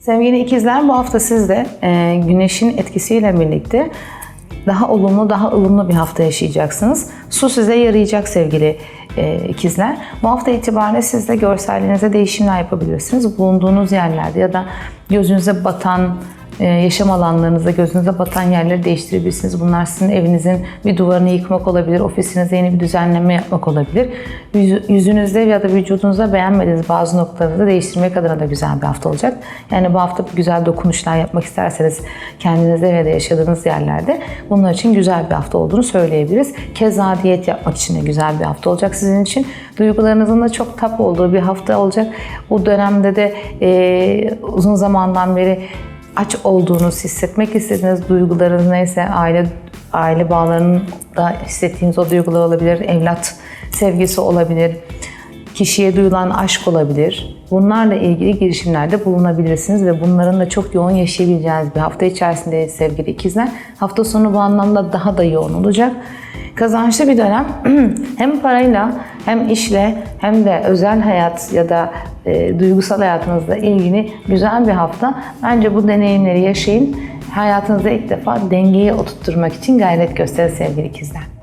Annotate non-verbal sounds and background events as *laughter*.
Sevgili ikizler bu hafta siz de e, güneşin etkisiyle birlikte daha olumlu, daha ılımlı bir hafta yaşayacaksınız. Su size yarayacak sevgili e, ikizler. Bu hafta itibariyle siz de görselliğinize değişimler yapabilirsiniz. Bulunduğunuz yerlerde ya da gözünüze batan yaşam alanlarınızda gözünüze batan yerleri değiştirebilirsiniz. Bunlar sizin evinizin bir duvarını yıkmak olabilir, ofisinizde yeni bir düzenleme yapmak olabilir. Yüz- Yüzünüzde ya da vücudunuzda beğenmediğiniz bazı noktalarınızı değiştirmek adına da güzel bir hafta olacak. Yani bu hafta güzel dokunuşlar yapmak isterseniz kendinizde ya da yaşadığınız yerlerde bunlar için güzel bir hafta olduğunu söyleyebiliriz. Keza diyet yapmak için de güzel bir hafta olacak sizin için. Duygularınızın da çok tap olduğu bir hafta olacak. Bu dönemde de e, uzun zamandan beri aç olduğunuz, hissetmek istediğiniz duygularınız neyse aile aile bağlarında hissettiğiniz o duygular olabilir, evlat sevgisi olabilir, kişiye duyulan aşk olabilir. Bunlarla ilgili girişimlerde bulunabilirsiniz ve bunların da çok yoğun yaşayabileceğiniz bir hafta içerisinde sevgili ikizler. Hafta sonu bu anlamda daha da yoğun olacak. Kazançlı bir dönem *clears throat* hem parayla hem işle hem de özel hayat ya da e, duygusal hayatınızla ilgili güzel bir hafta. Bence bu deneyimleri yaşayın. Hayatınızda ilk defa dengeyi oturtturmak için gayret gösterin sevgili ikizler.